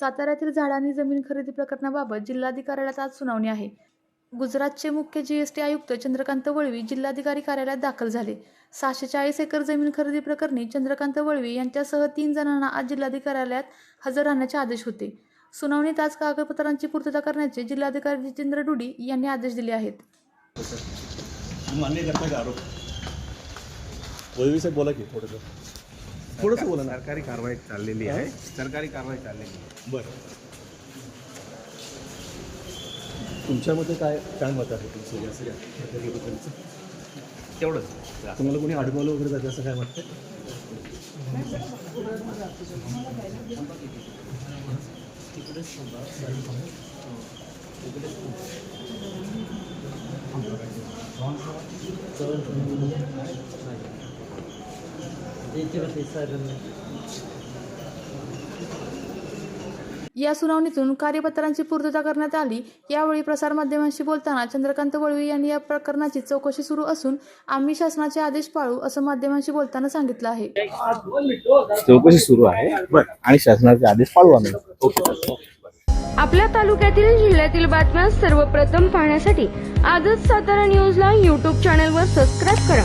साताऱ्यातील झाडांनी जमीन खरेदी प्रकरणाबाबत जिल्हाधिकाऱ्याला आज सुनावणी आहे. गुजरातचे मुख्य जीएसटी आयुक्त चंद्रकांत वळवी जिल्हाधिकारी कार्यालयात दाखल झाले. सहाशे चाळीस एकर जमीन खरेदी प्रकरणी चंद्रकांत वळवी यांच्यासह तीन जणांना आज जिल्हाधिकारी कार्यालयात हजर राहण्याचे आदेश होते. सुनावणीत आज कागदपत्रांची पूर्तता करण्याचे जिल्हाधिकारी जितेंद्र डुडी यांनी आदेश दिले आहेत. मान्य करता का आरोप? वळवी साहेब बोला की थोडंसं. थोडंसं बोला ना. सरकारी कारवाई चाललेली आहे. सरकारी कारवाई चाललेली आहे. बरं. तुमच्यामध्ये काय काय मत आहे तुमचं? या सगळ्या? तेवढंच. तुम्हाला कोणी अडवलं वगैरे जाते असं काय वाटतं या सुनावणीतून कार्यपत्रांची पूर्तता करण्यात आली. यावेळी प्रसारमाध्यमांशी बोलताना चंद्रकांत वळवी यांनी या प्रकरणाची चौकशी सुरू असून आम्ही शासनाचे आदेश पाळू असं माध्यमांशी बोलताना सांगितलं आहे. चौकशी सुरू आहे आणि शासनाचे आदेश पाळू आम्ही. आपल्या तालुक्यातील जिल्ह्यातील बातम्या सर्वप्रथम पाहण्यासाठी आजच सातारा न्यूजला यूट्यूब चॅनलवर सबस्क्राईब करा.